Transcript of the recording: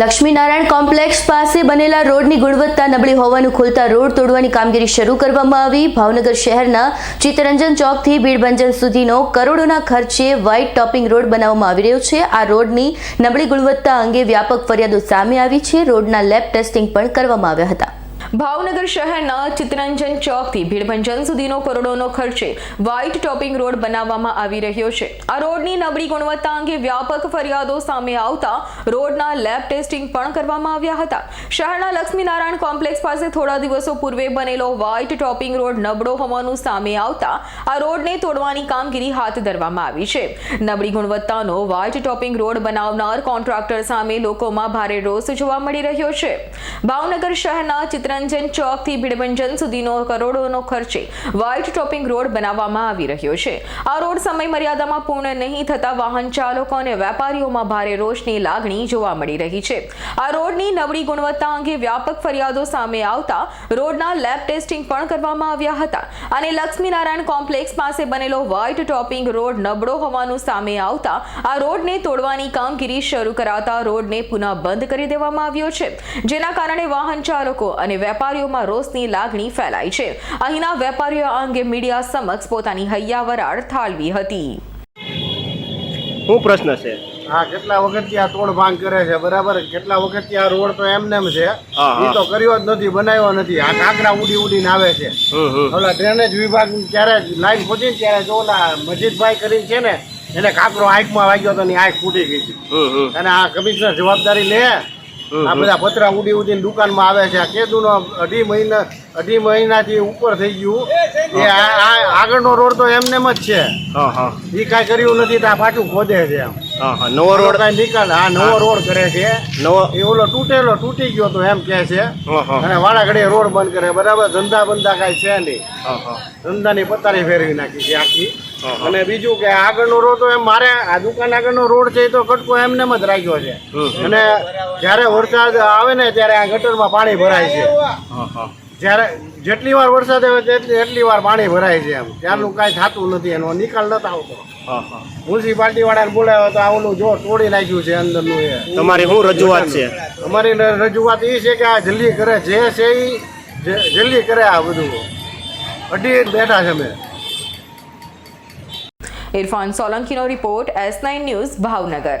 Laxminarayan complex પાસે બનેલા રોડની ગુણવત્તા નબળી હોવાનું ખુલતા રોડ તોડવાની કામગીરી શરૂ કરવામાં આવી. ભાવનગર શહેરના ચિત્તરંજન ચોકથી ભીડભંજન સુધીનો કરોડોના ખર્ચે વ્હાઇટ ટોપિંગ રોડ બનાવવામાં આવી રહ્યો છે. આ રોડની નબળી ગુણવત્તા અંગે વ્યાપક ફરિયાદો સામે આવી છે. રોડના લેબ ટેસ્ટિંગ પણ કરવામાં આવ્યા હતા. ભાવનગર શહેરના ચિત્તરંજન ચોકથી ભીડભંજન સુધીનો કરોડોનો ખર્ચે વ્હાઇટ ટોપિંગ રોડ બનાવવામાં આવી રહ્યો છે. આ રોડની નબળી ગુણવત્તા અંગે વ્યાપક ફરિયાદો સામે આવતા રોડના લેબ ટેસ્ટિંગ પણ કરવામાં આવ્યા હતા. શહેરના લક્ષ્મીનારાયણ કોમ્પ્લેક્સ પાસે થોડા દિવસો પૂર્વે બનેલો વ્હાઇટ ટોપિંગ રોડ નબળો હોવાનું સામે આવતા આ રોડને તોડવાની કામગીરી હાથ ધરવામાં આવી છે. નબળી ગુણવત્તાનો વ્હાઇટ ટોપિંગ રોડ બનાવનાર કોન્ટ્રાક્ટર સામે લોકોમાં ભારે રોષ જોવા મળી રહ્યો છે. ભાવનગર શહેરના ચિત્તરંજન ચોકથી ભીડભંજન સુધીનો કરોડોનો ખર્ચે વ્હાઇટ ટોપિંગ રોડ બનાવવામાં આવી રહ્યો છે. આ રોડ સમય મર્યાદામાં પૂર્ણ નહીં થતા વાહન ચાલકો અને વેપારીઓમાં ભારે રોષની લાગણી જોવા મળી રહી છે. આ રોડની નબળી ગુણવત્તા અંગે વ્યાપક ફરિયાદો સામે આવતા રોડના લેબ ટેસ્ટિંગ પણ કરવામાં આવ્યા હતા અને લક્ષ્મીનારાયણ કોમ્પ્લેક્સ પાસે બનેલો વ્હાઇટ ટોપિંગ રોડ નબળો હોવાનું સામે આવતા આ રોડને તોડવાની કામગીરી શરૂ કરાતા રોડને પુનઃ બંધ કરી દેવામાં આવ્યો છે. જેના કારણે વાહન ચાલકો અને વેપારીઓમાં રોષની લાગણી ફેલાઈ છે. અહીંના વેપારીઓ આ અંગે મીડિયા સમક્ષ પોતાની હૈયાવરાળ ઠાલવી હતી. શું પ્રશ્ન છે? હા કેટલા વખતથી આ તોડ ભાંગ કરે છે બરાબર? કેટલા વખતથી આ રોડ તો એમને એમ છે. એ તો કર્યો જ નથી બનાવ્યો નથી. આ કાંકરા ઉડી ઉડીને આવે છે. ઓલા ડ્રેનેજ વિભાગ ત્યારે લાઈન પહોંચી ને ત્યારે જો ઓલા મજીદભાઈ કરી છે ને એને કાંકરો આંખમાં વાગ્યો તો ની આંખ ફૂટી ગઈ છે. અને આ કમિશનર જવાબદારી લે આ બધા પતરા ઉડી ઉડીને દુકાનમાં આવે છે. આ કેદુનો અઢી મહિના અઢી મહિનાથી ઉપર થઈ ગયું. એ આગળનો રોડ તો એમને જ છે. હા હા. એ કાંઈ કર્યું નથી તો આ પાછું ખોદે છે એમ. હા હા. નવો રોડ કાંઈ નિકાલ હા નવો રોડ કરે છે. નવો એ ઓલો તૂટેલો તૂટી ગયો તો એમ કે છે. અને વાળા ઘડીએ રોડ બંધ કરે. બરાબર ધંધા બંધા કાંઈ છે નહીં. ધંધાની પતારી ફેરવી નાખી છે આખી. અને બીજું કે આગળનો રોડ તો એમ મારે આ દુકાન આગળનો રોડ છે એ તો કટકો એમને જ રાખ્યો છે. અને જ્યારે વરસાદ આવે ને ત્યારે આ ગટરમાં પાણી ભરાય છે. હા હા જ્યારે જેટલી વાર વરસાદ આવે તેટલી એટલી વાર પાણી ભરાય છે એમ. ત્યારનું કાંઈ થતું નથી એનો નિકાલ નથી આવતો. હા હા મ્યુનિસિપાલિટી વાળાને બોલાવ્યો તો આવું જો તોડી નાખ્યું છે અંદરનું એ. તમારી શું રજૂઆત છે? અમારી રજૂઆત એ છે કે આ જલ્દી કરે જે છે એ જલ્દી કરે આ બધું. અઢી બેઠા છે અમે. Irfan સોલંકીનો report S nine news Bhavnagar.